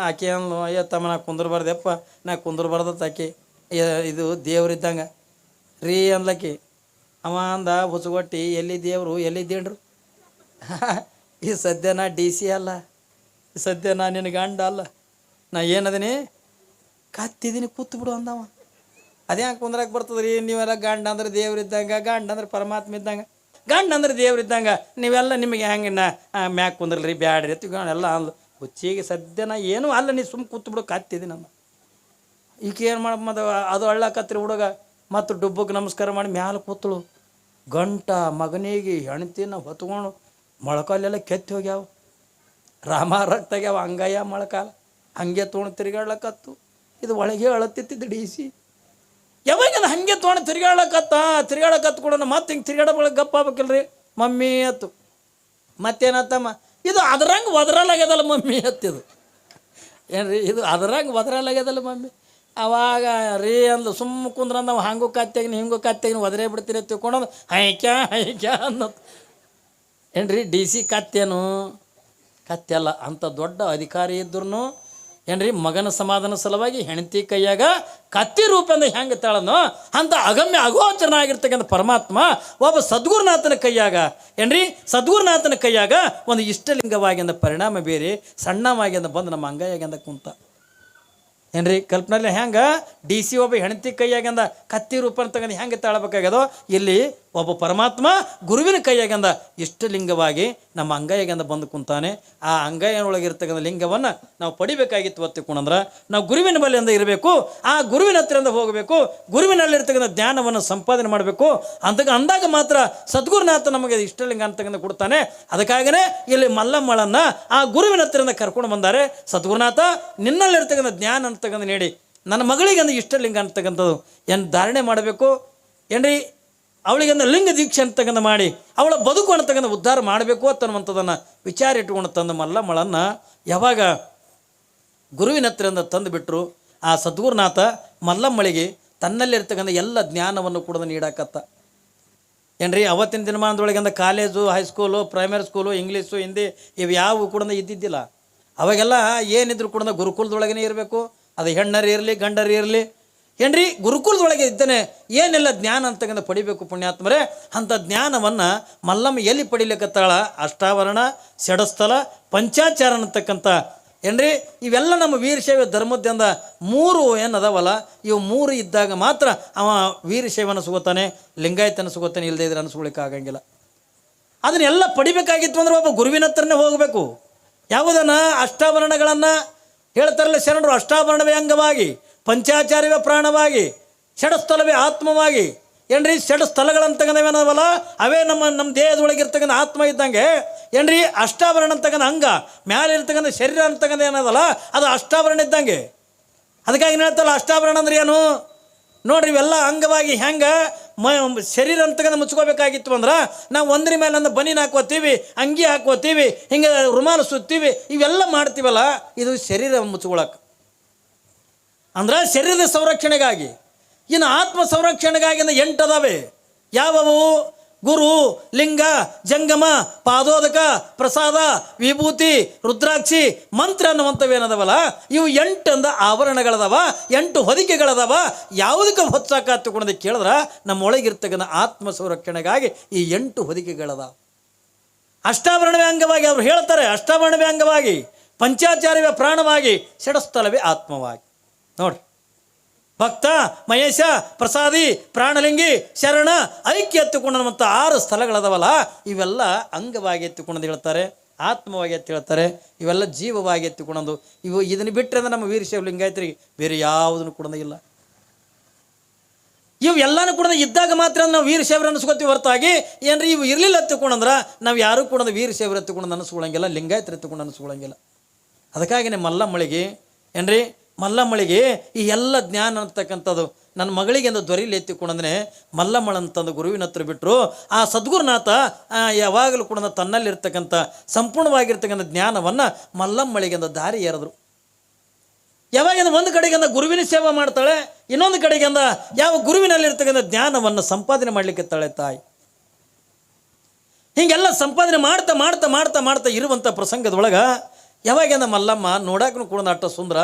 ಆಕೆ ಅಂದ್ಲು, ಅಯ್ಯೋ ತಮ್ಮ, ನಾ ಕುಂದ್ರಬಾರ್ದಪ್ಪ ನಾ ಕುಂದ್ರಬಾರ್ದತ್ತ ಆಕೆ. ಇದು ದೇವ್ರಿದ್ದಂಗೆ ರೀ ಅಂದ್ಲಕ್ಕಿ ಅವ ಅಂದ, ಹುಸುಗೊಟ್ಟಿ, ಎಲ್ಲಿ ದೇವರು ಎಲ್ಲಿ ಈ ಸದ್ಯ ನಾ ಡಿ ಸಿ ಅಲ್ಲ ಸದ್ಯ ನಾ ನಿನ್ನ ಗಂಡ ಅಲ್ಲ, ನಾ ಏನದೀನಿ? ಕತ್ತಿದ್ದೀನಿ ಕೂತು ಬಿಡು ಅಂದವ. ಅದೇ ಹಂಗೆ ಕುಂದ್ರಾಕ್ ಬರ್ತದೆ ರೀ ನೀವೆಲ್ಲ ಗಂಡ ಅಂದ್ರೆ ದೇವ್ರು ಇದ್ದಂಗೆ, ಗಂಡ ಅಂದ್ರೆ ಪರಮಾತ್ಮ ಇದ್ದಂಗೆ. ಗಂಡ ಅಂದ್ರೆ ದೇವ್ರು ಇದ್ದಂಗೆ. ನೀವೆಲ್ಲ ನಿಮಗೆ ಹೆಂಗೆ ನಾ ಮ್ಯಾಕ್ ಕುಂದ್ರಲ್ರಿ, ಬ್ಯಾಡ್ರಿ ಅಂತ ಎಲ್ಲ ಅಂದ್ಲು. ಹುಚ್ಚಿಗೆ ಸದ್ಯ ನಾ ಏನೂ ಅಲ್ಲ, ನೀ ಸುಮ್ಮ ಕೂತು ಬಿಡು ಕತ್ತಿದ್ದೀನಿ ನಮ್ಮ ಈಕೆ ಏನು ಮಾಡ ಮತ್ತು ಅದು ಅಳ್ಳಕತ್ರಿ ಹುಡುಗ ಮತ್ತು ಡುಬ್ಬಕ್ಕೆ ನಮಸ್ಕಾರ ಮಾಡಿ ಮ್ಯಾಲೆ ಕೂತಳು. ಗಂಟ ಮಗನಿಗೆ ಹೆಣ್ತಿನ ಹೊತ್ಕೊಂಡು ಮೊಳಕಾಲೆಲ್ಲ ಕೆತ್ತಿ ಹೋಗ್ಯಾವ. ರಾಮ ರಕ್ತಾಗ್ಯಾವ, ಹಂಗಯ್ಯ ಮೊಳಕಾಲ. ಹಂಗೆ ತೋಣ ತಿರುಗಾಡ್ಲಕ್ಕತ್ತು ಇದು ಒಳಗೆ ಅಳತ್ತಿತ್ತಿದ್ದು ಡಿ ಸಿ. ಯಾವಾಗ ಹಂಗೆ ತೊಗೊಂಡು ತಿರುಗಾಡ್ಲಕ್ಕತ್ತ ತಿರುಗಾಡಕತ್ತು ಕೂಡ ಮತ್ತೆ ಹಿಂಗೆ ತಿರುಗಾಡ ಬಳಕೆ ಗಪ್ಪ ಮಮ್ಮಿ ಅತ್ತು. ಮತ್ತೇನತ್ತಮ್ಮ? ಇದು ಅದರಂಗೆ ಒದರಲಾಗ್ಯದಲ್ಲ ಮಮ್ಮಿ ಅತ್ತಿದು ಏನ್ರಿ, ಇದು ಅದರಂಗೆ ಒದರಲಾಗ್ಯದಲ್ಲ ಮಮ್ಮಿ. ಅವಾಗ ರೀ ಅಂದ್ಲು, ಸುಮ್ಮ ಕುಂದ್ರ ನಾವು ಹಂಗೂ ಕತ್ತೆಗಿನ, ಹಿಂಗೂ ಕತ್ತೆಗಿನ, ಒದರೇ ಬಿಡ್ತೀರಿ ತಿಳ್ಕೊಂಡು ಹೈಕ್ಯಾ ಹೈಕ್ಯಾ ಅನ್ನೋದು. ಏನ್ರಿ ಡಿ ಸಿ ಕತ್ತೇನು? ಕತ್ತೆಲ್ಲ ಅಂಥ ದೊಡ್ಡ ಅಧಿಕಾರಿ ಇದ್ರೂ ಏನ್ರಿ ಮಗನ ಸಮಾಧಾನ ಸಲುವಾಗಿ ಹೆಂಡತಿ ಕೈಯಾಗ ಕತ್ತಿ ರೂಪದಿಂದ ಹೆಂಗೆ ತಾಳನೋ ಅಂಥ ಅಗಮ್ಯ ಅಗೋಚರಣ ಆಗಿರ್ತಕ್ಕಂಥ ಪರಮಾತ್ಮ ಒಬ್ಬ ಸದ್ಗುರುನಾಥನ ಕೈಯಾಗ, ಏನ್ರಿ ಸದ್ಗುರುನಾಥನ ಕೈಯಾಗ ಒಂದು ಇಷ್ಟಲಿಂಗವಾಗಿಂದ ಪರಿಣಾಮ ಬೇರೆ ಸಣ್ಣವಾಗಿಂದ ಬಂದು ನಮ್ಮ ಅಂಗೈಯಾಗಿಂದ ಕುಂತ. ಏನ್ರಿ ಕಲ್ಪನೆಯಲ್ಲಿ ಹೆಂಗೆ ಡಿ ಸಿ ಒಬ್ಬ ಹೆಂಡತಿ ಕೈಯಾಗಿಂದ ಕತ್ತಿ ರೂಪ ತಗೊಂಡು ಹೆಂಗೆ ತಾಳಬೇಕಾಗ್ಯದೋ? ಇಲ್ಲಿ ಒಬ್ಬ ಪರಮಾತ್ಮ ಗುರುವಿನ ಕೈಯಾಗಂದ ಎಷ್ಟು ಲಿಂಗವಾಗಿ ನಮ್ಮ ಅಂಗಯ್ಯಗಂದ ಬಂದು ಕುಂತಾನೆ. ಆ ಅಂಗಯ್ಯನೊಳಗಿರ್ತಕ್ಕಂಥ ಲಿಂಗವನ್ನು ನಾವು ಪಡಿಬೇಕಾಗಿತ್ತು ಒತ್ತಿಕೊಂಡ್ರೆ ನಾವು ಗುರುವಿನ ಬಲೆಯಿಂದ ಇರಬೇಕು. ಆ ಗುರುವಿನ ಹತ್ತಿರದಿಂದ ಹೋಗಬೇಕು. ಗುರುವಿನಲ್ಲಿರ್ತಕ್ಕಂಥ ಜ್ಞಾನವನ್ನು ಸಂಪಾದನೆ ಮಾಡಬೇಕು. ಅಂತ ಅಂದಾಗ ಮಾತ್ರ ಸದ್ಗುರುನಾಥ ನಮಗೆ ಇಷ್ಟಲಿಂಗ ಅಂತಕ್ಕಂಥ ಕೊಡ್ತಾನೆ. ಅದಕ್ಕಾಗನೇ ಇಲ್ಲಿ ಮಲ್ಲಮ್ಮಳನ್ನು ಆ ಗುರುವಿನ ಹತ್ತಿರದಿಂದ ಕರ್ಕೊಂಡು ಬಂದಾರೆ. ಸದ್ಗುರುನಾಥ ನಿನ್ನಲ್ಲಿರ್ತಕ್ಕಂಥ ಜ್ಞಾನ ಅಂತಕ್ಕಂಥ ನೀಡಿ ನನ್ನ ಮಗಳಿಗೆ ಇಷ್ಟ ಇಷ್ಟಲಿಂಗ ಅಂತಕ್ಕಂಥದ್ದು. ಏನು ಧಾರಣೆ ಮಾಡಬೇಕು? ಏನ್ರಿ? ಅವಳಿಗೊಂದು ಲಿಂಗ ದೀಕ್ಷೆ ಅಂತಕ್ಕಂಥ ಮಾಡಿ, ಅವಳ ಬದುಕು ಅಂತಕ್ಕಂಥ ಉದ್ಧಾರ ಮಾಡಬೇಕು ಅಂತನ್ನುವಂಥದ್ದನ್ನು ವಿಚಾರ ಇಟ್ಟುಕೊಂಡು ತಂದು ಮಲ್ಲಮ್ಮಳನ್ನು ಯಾವಾಗ ಗುರುವಿನ ಹತ್ರದಿಂದ ತಂದು ಬಿಟ್ಟರು ಆ ಸದ್ಗುರುನಾಥ ಮಲ್ಲಮ್ಮಳಿಗೆ ತನ್ನಲ್ಲಿರ್ತಕ್ಕಂಥ ಎಲ್ಲ ಜ್ಞಾನವನ್ನು ಕೂಡ ನೀಡಾಕತ್ತ. ಏನ್ರಿ, ಅವತ್ತಿನ ದಿನಮಾನದೊಳಗಿಂದ college high school primary school English Hindi ಇವು ಯಾವ ಕೂಡ ಇದ್ದಿದ್ದಿಲ್ಲ. ಅವಾಗೆಲ್ಲ ಏನಿದ್ರು ಕೂಡ ಗುರುಕುಲದೊಳಗೇ ಇರಬೇಕು. ಅದು ಹೆಣ್ಣರು ಇರಲಿ, ಗಂಡರು ಇರಲಿ ಏನ್ರಿ? ಗುರುಕುಲದೊಳಗೆ ಇದ್ದಾನೆ. ಏನೆಲ್ಲ ಜ್ಞಾನ ಅಂತಕ್ಕಂಥ ಪಡಿಬೇಕು ಪುಣ್ಯಾತ್ಮರೇ? ಅಂಥ ಜ್ಞಾನವನ್ನು ಮಲ್ಲಮ್ಮ ಎಲ್ಲಿ ಪಡಿಲಿಕ್ಕತ್ತಾಳ ಅಷ್ಟಾವರಣ, ಷಡಸ್ಥಲ ಪಂಚಾಚಾರ ಅಂತಕ್ಕಂಥ ಏನ್ರಿ? ಇವೆಲ್ಲ ನಮ್ಮ ವೀರಶೈವ ಧರ್ಮದಿಂದ ಮೂರು ಏನದವಲ್ಲ ಇವು ಮೂರು ಇದ್ದಾಗ ಮಾತ್ರ ಅವ ವೀರಶೈವ ಅನಿಸ್ಕೋತಾನೆ ಲಿಂಗಾಯತ ಅನಿಸ್ಕೋತಾನೆ ಇಲ್ಲದೇ ಇದ್ರೆ ಅನಿಸ್ಕೊಳ್ಳಿಕ್ಕಾಗಂಗಿಲ್ಲ ಅದನ್ನೆಲ್ಲ ಪಡಿಬೇಕಾಗಿತ್ತು ಅಂದ್ರೆ ಒಬ್ಬ ಗುರುವಿನ ಹತ್ರನೇ ಹೋಗಬೇಕು. ಯಾವುದನ್ನು ಅಷ್ಟಾವರಣಗಳನ್ನು. ಹೇಳ್ತಾರಲ್ಲ ಶರಣರು ಅಷ್ಟಾಭರಣವೇ ಅಂಗವಾಗಿ. ಪಂಚಾಚಾರ್ಯವೇ ಪ್ರಾಣವಾಗಿ, ಷಡಸ್ಥಲವೇ ಆತ್ಮವಾಗಿ. ಏನ್ರಿ ಷಡ ಸ್ಥಳಗಳಂತಕ್ಕಂಥವೇನವಲ್ಲ ಅವೇ ನಮ್ಮ ನಮ್ಮ ದೇಹದೊಳಗಿರ್ತಕ್ಕಂಥ ಆತ್ಮ ಇದ್ದಂಗೆ. ಏನ್ರಿ, ಅಷ್ಟಾಭರಣ ಅಂತಕ್ಕಂಥ ಅಂಗ? ಮ್ಯಾಲೆ ಇರ್ತಕ್ಕಂಥ ಶರೀರ ಅಂತಕ್ಕಂಥ ಏನದಲ್ಲ ಅದು ಅಷ್ಟಾಭರಣ ಇದ್ದಂಗೆ. ಅದಕ್ಕಾಗಿ ಹೇಳ್ತಲ್ಲ ಅಷ್ಟಾಭರಣ ಅಂದ್ರೆ ಏನು? ನೋಡ್ರಿ, ಇವೆಲ್ಲ ಅಂಗವಾಗಿ ಹೆಂಗೆ ಮ, ಶರೀರ ಅಂತಕ್ಕಂಥ ಮುಚ್ಕೋಬೇಕಾಗಿತ್ತು ಅಂದ್ರೆ, ನಾವು ಒಂದ್ರ ಮೇಲೆ ಒಂದು ಬನೀನ್ ಹಾಕೋತೀವಿ ಅಂಗಿ ಹಾಕೋತೀವಿ ಹಿಂಗೆ ರುಮಾಲು ಸುತ್ತೀವಿ, ಇವೆಲ್ಲ ಮಾಡ್ತೀವಲ್ಲ, ಇದು ಶರೀರ ಮುಚ್ಕೊಳಕ್ಕೆ ಅಂದ್ರೆ ಶರೀರದ ಸಂರಕ್ಷಣೆಗಾಗಿ. ಇನ್ನು ಆತ್ಮ ಸಂರಕ್ಷಣೆಗಾಗಿ ಎಂಟು ಅದಾವೆ. ಯಾವವು? ಗುರು, ಲಿಂಗ, ಜಂಗಮ, ಪಾದೋದಕ, ಪ್ರಸಾದ, ವಿಭೂತಿ, ರುದ್ರಾಕ್ಷಿ, ಮಂತ್ರ ಅನ್ನುವಂಥವೇನದವಲ್ಲ ಇವು ಎಂಟು ಅಂದ ಆವರಣಗಳದವ, ಎಂಟು ಹೊದಿಕೆಗಳದವ. ಯಾವುದಕ್ಕೆ ಹೊತ್ಸಾಕ ತಗೊಂಡು ಕೇಳಿದ್ರೆ ನಮ್ಮೊಳಗಿರ್ತಕ್ಕಂಥ ಆತ್ಮ ಸಂರಕ್ಷಣೆಗಾಗಿ ಈ ಎಂಟು ಹೊದಿಕೆಗಳದ ಅಷ್ಟಾವರಣವೇ ಅಂಗವಾಗಿ ಅವರು ಹೇಳ್ತಾರೆ, ಅಷ್ಟಾವರಣವೇ ಅಂಗವಾಗಿ ಪಂಚಾಚಾರ್ಯವೇ ಪ್ರಾಣವಾಗಿ, ಷಡಸ್ಥಲವೇ ಆತ್ಮವಾಗಿ. ನೋಡ್ರಿ ಭಕ್ತ, ಮಹೇಶ, ಪ್ರಸಾದಿ, ಪ್ರಾಣಲಿಂಗಿ, ಶರಣ, ಐಕ್ಯ ಎತ್ತುಕೊಂಡಂಥ ಆರು ಸ್ಥಳಗಳದವಲ್ಲ, ಇವೆಲ್ಲ ಅಂಗವಾಗಿ ಎತ್ತಿಕೊಂಡು ಹೇಳ್ತಾರೆ, ಆತ್ಮವಾಗಿ ಎತ್ತಿ ಹೇಳ್ತಾರೆ, ಇವೆಲ್ಲ ಜೀವವಾಗಿ ಎತ್ತಿಕೊಂಡು ಇವು ಇದನ್ನು ಬಿಟ್ಟರೆ ನಮ್ಮ ವೀರಶೈವ ಲಿಂಗಾಯತ್ರಿ ಬೇರೆ ಯಾವುದನ್ನು ಕೂಡ ಇಲ್ಲ. ಇವು ಎಲ್ಲಾನು ಕೂಡ ಇದ್ದಾಗ ಮಾತ್ರ ನಾವು ವೀರಶೈವರ ಅನಿಸ್ಕೋತೀವಿ ಹೊರತಾಗಿ. ಏನ್ರಿ, ಇವು ಇರಲಿಲ್ಲ ಎತ್ತುಕೊಂಡಂದ್ರೆ ನಾವು ಯಾರೂ ಕೂಡ ವೀರಶೈವರ ಎತ್ತುಕೊಂಡು ಅನಿಸ್ಕೊಳ್ಳಂಗಿಲ್ಲ ಲಿಂಗಾಯತರ ಎತ್ತುಕೊಂಡು ಅನಿಸ್ಕೊಳ್ಳಂಗಿಲ್ಲ ಅದಕ್ಕಾಗಿನೇ ಮಲ್ಲಮ್ಮಳಿಗೆ, ಏನ್ರಿ ಮಲ್ಲಮ್ಮಳಿಗೆ ಈ ಎಲ್ಲ ಜ್ಞಾನ ಅಂತಕ್ಕಂಥದ್ದು ನನ್ನ ಮಗಳಿಗೆ ಅಂದ ದೊರೆಯಲ್ಲಿ ಎತ್ತಿಕೊಂಡಂದ್ರೆ ಮಲ್ಲಮ್ಮಳಂತಂದು ಗುರುವಿನ ಹತ್ರ ಬಿಟ್ಟರು ಆ ಸದ್ಗುರುನಾಥ ಯಾವಾಗಲೂ ಕೂಡ ತನ್ನಲ್ಲಿರ್ತಕ್ಕಂಥ ಸಂಪೂರ್ಣವಾಗಿರ್ತಕ್ಕಂಥ ಜ್ಞಾನವನ್ನು ಮಲ್ಲಮ್ಮಳಿಗೆಂದ ದಾರಿ ಏರಿದ್ರು. ಯಾವಾಗಿಂದ ಒಂದು ಕಡೆಗಿಂದ ಗುರುವಿನ ಸೇವೆ ಮಾಡ್ತಾಳೆ, ಇನ್ನೊಂದು ಕಡೆಗಿಂದ ಯಾವ ಗುರುವಿನಲ್ಲಿರ್ತಕ್ಕಂಥ ಜ್ಞಾನವನ್ನು ಸಂಪಾದನೆ ಮಾಡಲಿಕ್ಕೆ ತಾಳೆ ತಾಯಿ. ಹೀಗೆಲ್ಲ ಸಂಪಾದನೆ ಮಾಡ್ತಾ ಮಾಡ್ತಾ ಮಾಡ್ತಾ ಮಾಡ್ತಾ ಇರುವಂಥ ಪ್ರಸಂಗದೊಳಗೆ ಯಾವಾಗಿಂದ ಮಲ್ಲಮ್ಮ ನೋಡಕ್ಕೂ ಕೂಡ ಅಟ್ಟ ಸುಂದರ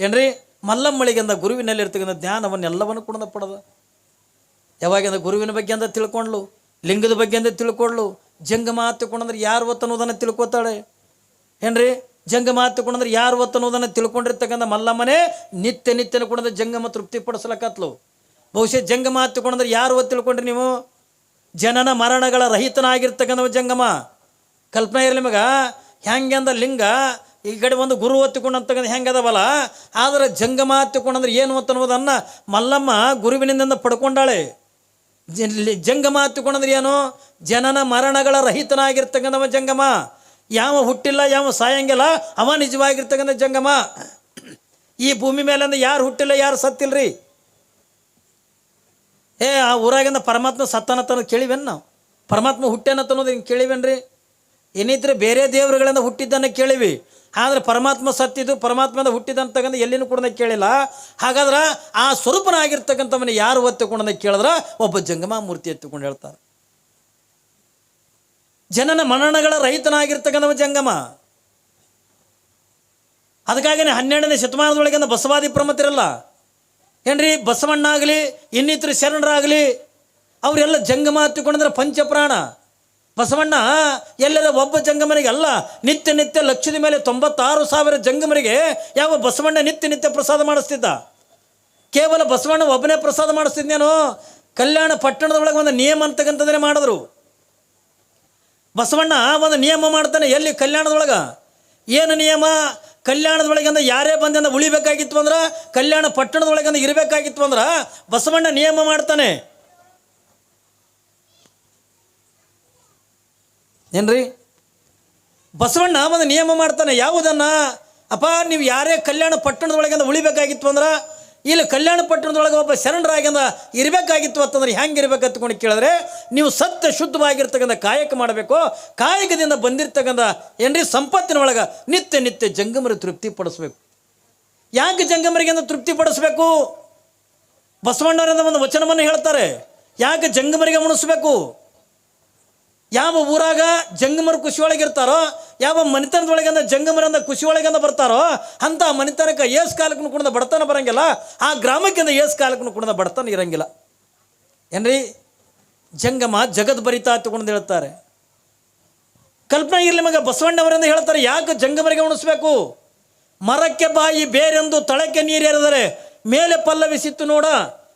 ಏನ್ರಿ? ಮಲ್ಲಮ್ಮಳಿಗೆಂದ ಗುರುವಿನಲ್ಲಿರ್ತಕ್ಕಂಥ ಜ್ಞಾನವನ್ನೆಲ್ಲವನ್ನು ಕೂಡ ಪಡೆದ. ಯಾವಾಗಿಂದ ಗುರುವಿನ ಬಗ್ಗೆ ಅಂತ ತಿಳ್ಕೊಂಡ್ಲು, ಲಿಂಗದ ಬಗ್ಗೆ ಅಂತ ತಿಳ್ಕೊಂಡ್ಲು ಜಂಗಮ ಹತ್ತಿಕೊಂಡಂದ್ರೆ ಯಾರು ಒತ್ತನ್ನೋದನ್ನು ತಿಳ್ಕೊತಾಳೆ. ಏನ್ರಿ? ಜಂಗಮ ಹತ್ತಿಕೊಂಡಂದ್ರೆ ಯಾರು ಒತ್ತು ಅನ್ನೋದನ್ನು ತಿಳ್ಕೊಂಡಿರ್ತಕ್ಕಂಥ ಮಲ್ಲಮ್ಮನೇ ನಿತ್ಯ ನಿತ್ಯನ ಕೂಡ ಜಂಗಮ ತೃಪ್ತಿ ಪಡಿಸ್ಲಕತ್ಲು. ಬಹುಶಃ ಜಂಗಮ ಹತ್ತಿಕೊಂಡಂದ್ರೆ ಯಾರು ಒತ್ತು ತಿಳ್ಕೊಂಡ್ರಿ ನೀವು? ಜನನ ಮರಣಗಳ ರಹಿತನಾಗಿರ್ತಕ್ಕಂಥ ಜಂಗಮ. ಕಲ್ಪನೆ ಇರಲಿ ಮಗ ಹೆಂಗೆಂದ ಲಿಂಗ ಈ ಕಡೆ ಒಂದು ಗುರು ಒತ್ತಿಕೊಂಡು ಅಂತಕ್ಕಂಥ ಹೆಂಗೆ ಆದ್ರೆ ಜಂಗಮ ಹತ್ತಿಕೊಂಡಂದ್ರೆ ಏನು ಅಂತ ಅನ್ನೋದನ್ನು ಮಲ್ಲಮ್ಮ ಗುರುವಿನಿಂದ ಪಡ್ಕೊಂಡಾಳೆ. ಜಂಗಮ ಹತ್ತುಕೊಂಡ್ರೆ ಏನು? ಜನನ ಮರಣಗಳ ರಹಿತನಾಗಿರ್ತಕ್ಕಂಥವ ಜಂಗಮ. ಯಾವ ಹುಟ್ಟಿಲ್ಲ, ಯಾವ ಸಾಯಂಗಿಲ್ಲ, ಅವ ನಿಜವಾಗಿರ್ತಕ್ಕಂಥ ಜಂಗಮ. ಈ ಭೂಮಿ ಮೇಲೆ ಅಂದ್ರೆ ಯಾರು ಹುಟ್ಟಿಲ್ಲ, ಯಾರು ಸತ್ತಿಲ್ರಿ? ಏ, ಆ ಊರಾಗಿಂದ ಪರಮಾತ್ಮ ಸತ್ತನತನ ಕೇಳಿವೇನು ನಾವು? ಪರಮಾತ್ಮ ಹುಟ್ಟೇನತ್ತ ಅನ್ನೋದು ಹಿಂಗೆ ಕೇಳಿವೇನ್ರಿ? ಏನಿದ್ರೆ ಬೇರೆ ದೇವರುಗಳಿಂದ ಹುಟ್ಟಿದ್ದನ್ನು ಕೇಳಿವಿ. ಆದರೆ ಪರಮಾತ್ಮ ಸತ್ತಿದ್ದು ಪರಮಾತ್ಮದ ಹುಟ್ಟಿದಂತಕ್ಕಂಥ ಎಲ್ಲಿನೂ ಕೂಡ ಕೇಳಿಲ್ಲ. ಹಾಗಾದ್ರೆ ಆ ಸ್ವರೂಪನಾಗಿರ್ತಕ್ಕಂಥವನ್ನ ಯಾರು ಒತ್ತುಕೊಂಡ ಕೇಳಿದ್ರೆ ಒಬ್ಬ ಜಂಗಮ ಮೂರ್ತಿ ಎತ್ತುಕೊಂಡು ಹೇಳ್ತಾರೆ. ಜನನ ಮರಣಗಳ ರಹಿತನಾಗಿರ್ತಕ್ಕಂಥವ ಜಂಗಮ. ಅದಕ್ಕಾಗಿನೇ ಹನ್ನೆರಡನೇ ಶತಮಾನದೊಳಗಿಂದ ಬಸವಾದಿ ಪ್ರಮತಿರಲ್ಲ. ಏನ್ರಿ? ಬಸವಣ್ಣ ಆಗಲಿ ಇನ್ನಿತರ ಶರಣರಾಗಲಿ, ಅವರೆಲ್ಲ ಜಂಗಮ ಹತ್ತಿಕೊಂಡಂದ್ರೆ ಪಂಚಪ್ರಾಣ. ಬಸವಣ್ಣ ಎಲ್ಲರ ಒಬ್ಬ ಜಂಗಮನಿಗೆ ಅಲ್ಲ ನಿತ್ಯ ನಿತ್ಯ ಲಕ್ಷದ ಮೇಲೆ ತೊಂಬತ್ತಾರು ಸಾವಿರ ಜಂಗಮರಿಗೆ ಯಾವ ಬಸವಣ್ಣ ನಿತ್ಯ ನಿತ್ಯ ಪ್ರಸಾದ ಮಾಡಿಸ್ತಿದ್ದ? ಕೇವಲ ಬಸವಣ್ಣ ಒಬ್ಬನೇ ಪ್ರಸಾದ ಮಾಡಿಸ್ತಿದ್ದೇನು ಕಲ್ಯಾಣ ಪಟ್ಟಣದೊಳಗೆ ಒಂದು ನಿಯಮ ಅಂತಕ್ಕಂಥದ್ದೇ ಮಾಡಿದ್ರು. ಬಸವಣ್ಣ ಒಂದು ನಿಯಮ ಮಾಡ್ತಾನೆ ಎಲ್ಲಿ? ಕಲ್ಯಾಣದೊಳಗೆ. ಏನು ನಿಯಮ? ಕಲ್ಯಾಣದೊಳಗಿಂದ ಯಾರೇ ಬಂದಿಂದ ಉಳಿಬೇಕಾಗಿತ್ತು ಅಂದ್ರೆ, ಕಲ್ಯಾಣ ಪಟ್ಟಣದೊಳಗಿಂದ ಇರಬೇಕಾಗಿತ್ತು ಅಂದ್ರೆ ಬಸವಣ್ಣ ನಿಯಮ ಮಾಡ್ತಾನೆ. ಏನ್ರಿ? ಬಸವಣ್ಣ ಒಂದು ನಿಯಮ ಮಾಡ್ತಾನೆ, ಯಾವುದನ್ನ? ಅಪ್ಪ, ನೀವು ಯಾರೇ ಕಲ್ಯಾಣ ಪಟ್ಟಣದೊಳಗಿಂದ ಉಳಿಬೇಕಾಗಿತ್ತು ಅಂದ್ರೆ, ಇಲ್ಲಿ ಕಲ್ಯಾಣ ಪಟ್ಟಣದೊಳಗೆ ಒಬ್ಬ ಶರಣರಾಗಿಂದ ಇರಬೇಕಾಗಿತ್ತು ಅಂತಂದ್ರೆ ಹೆಂಗೆ ಇರ್ಬೇಕು ಅಂತಕೊಂಡು ಕೇಳಿದ್ರೆ, ನೀವು ಸತ್ಯ ಶುದ್ಧವಾಗಿರ್ತಕ್ಕಂಥ ಕಾಯಕ ಮಾಡಬೇಕು. ಕಾಯಕದಿಂದ ಬಂದಿರ್ತಕ್ಕಂಥ ಏನ್ರಿ ಸಂಪತ್ತಿನ ಒಳಗೆ ನಿತ್ಯ ನಿತ್ಯ ಜಂಗಮರು ತೃಪ್ತಿ ಪಡಿಸ್ಬೇಕು ಯಾಕೆ ಜಂಗಮರಿಗಿಂದ ತೃಪ್ತಿ ಪಡಿಸ್ಬೇಕು ಬಸವಣ್ಣವರಿಂದ ಒಂದು ವಚನವನ್ನು ಹೇಳ್ತಾರೆ. ಯಾಕೆ ಜಂಗಮರಿಗೆ ಉಣಿಸ್ಬೇಕು ಯಾವ ಊರಾಗ ಜಂಗಮರು ಖುಷಿ ಒಳಗಿರ್ತಾರೋ ಯಾವ ಮನಿತನದೊಳಗಿಂದ ಜಂಗಮರಿಂದ ಖುಷಿ ಒಳಗಿಂದ ಬರ್ತಾರೋ ಅಂತ ಮನಿತನಕ್ಕೆ ಏಸ್ ಕಾಲಕ್ಕೂ ಕುಣದ ಬಡತನ ಬರಂಗಿಲ್ಲ. ಆ ಗ್ರಾಮಕ್ಕಿಂದ ಏಸ್ ಕಾಲಕ್ಕೂ ಕುಣದ ಬಡತನ ಇರಂಗಿಲ್ಲ. ಏನ್ರಿ? ಜಂಗಮ ಜಗದ್ ಬರಿತಾ ತಗೊಂಡು ಹೇಳ್ತಾರೆ. ಕಲ್ಪನೆ ಇರಲಿ ಮಗ, ಬಸವಣ್ಣವರಿಂದ ಹೇಳ್ತಾರೆ, ಯಾಕೆ ಜಂಗಮರಿಗೆ ಉಣಿಸ್ಬೇಕು? ಮರಕ್ಕೆ ಬಾಯಿ ಬೇರೆಂದು ತಳಕ್ಕೆ ನೀರೆರೆದರೆ ಮೇಲೆ ಪಲ್ಲವಿಸಿತ್ತು ನೋಡ,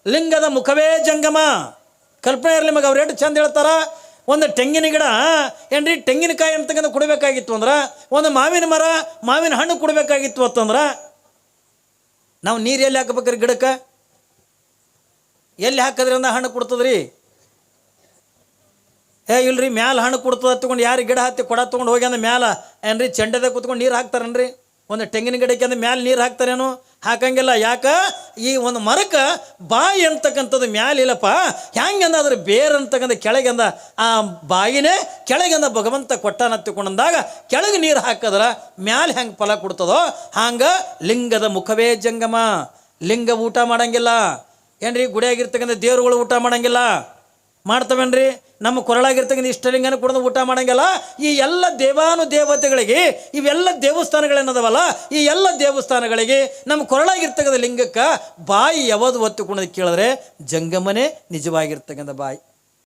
ಲಿಂಗದ ಮುಖವೇ ಜಂಗಮ. ಕಲ್ಪನೆ ಇರಲಿ ಮಗ, ಅವ್ರು ಎಷ್ಟು ಚಂದ ಹೇಳ್ತಾರ? ಒಂದು ತೆಂಗಿನ ಗಿಡ, ಏನ್ರಿ, ತೆಂಗಿನಕಾಯಿ ಅಂತಕ್ಕಂಥ ಕೊಡಬೇಕಾಗಿತ್ತು ಅಂದ್ರೆ, ಒಂದು ಮಾವಿನ ಮರ, ಮಾವಿನ ಹಣ್ಣು ಕೊಡಬೇಕಾಗಿತ್ತು ಅಂತಂದ್ರೆ ನಾವು ನೀರು ಎಲ್ಲಿ ಹಾಕಬೇಕ್ರಿ ಗಿಡಕ್ಕೆ? ಎಲ್ಲಿ ಹಾಕಿದ್ರಿಂದ ಹಣ್ಣು ಕೊಡ್ತದ್ರಿ? ಏ, ಇಲ್ರಿ, ಮ್ಯಾಲ ಹಣ್ಣು ಕೊಡ್ತದ ತಗೊಂಡು ಯಾರು ಗಿಡ ಹತ್ತಿ ಕೊಡ ತೊಗೊಂಡು ಹೋಗಿ ಅಂದ್ರೆ ಮ್ಯಾಲ, ಏನ್ರಿ, ಚೆಂಡದಾಗ ಕೂತ್ಕೊಂಡು ನೀರು ಹಾಕ್ತಾರನ್ರಿ? ಒಂದು ತೆಂಗಿನ ಗಿಡಕ್ಕೆ ಅಂದ್ರೆ ಮ್ಯಾಲೆ ನೀರು ಹಾಕ್ತಾರೇನು? ಹಾಕಂಗಿಲ್ಲ. ಯಾಕ? ಈ ಒಂದು ಮರಕ್ಕೆ ಬಾಯಿ ಅಂತಕ್ಕಂಥದ್ದು ಮ್ಯಾಲಿಲ್ಲಪ್ಪ ಹೆಂಗಂದ ಅದ್ರ ಬೇರ್ ಅಂತಕ್ಕಂಥ ಕೆಳಗಂದ ಆ ಬಾಯಿನೇ ಕೆಳಗಂದ ಭಗವಂತ ಕೊಟ್ಟಾನ ತಿಳ್ಕೊಂಡಂದಾಗ ಕೆಳಗೆ ನೀರು ಹಾಕಿದ್ರೆ ಮ್ಯಾಲ ಹೆಂಗೆ ಫಲ ಕೊಡ್ತದೋ ಹಂಗೆ ಲಿಂಗದ ಮುಖವೇ ಜಂಗಮ. ಲಿಂಗ ಊಟ ಮಾಡಂಗಿಲ್ಲ. ಏನ್ರಿ ಗುಡಿಯಾಗಿರ್ತಕ್ಕಂಥ ದೇವ್ರುಗಳು ಊಟ ಮಾಡಂಗಿಲ್ಲ. ಮಾಡ್ತವೇನ್ರಿ? ನಮ್ಮ ಕೊರಳಾಗಿರ್ತಕ್ಕಂಥ ಇಷ್ಟಲಿಂಗನ ಕೂಡ ಊಟ ಮಾಡಂಗಿಲ್ಲ ಈ ಎಲ್ಲ ದೇವಾನು ದೇವತೆಗಳಿಗೆ ಇವೆಲ್ಲ ದೇವಸ್ಥಾನಗಳೇನದವಲ್ಲ, ಈ ಎಲ್ಲ ದೇವಸ್ಥಾನಗಳಿಗೆ ನಮ್ಮ ಕೊರಳಾಗಿರ್ತಕ್ಕಂಥ ಲಿಂಗಕ್ಕೆ ಬಾಯಿ ಯಾವುದು ಒತ್ತುಕೊಂಡು ಕೇಳಿದ್ರೆ ಜಂಗಮನೆ ನಿಜವಾಗಿರ್ತಕ್ಕಂಥ ಬಾಯಿ.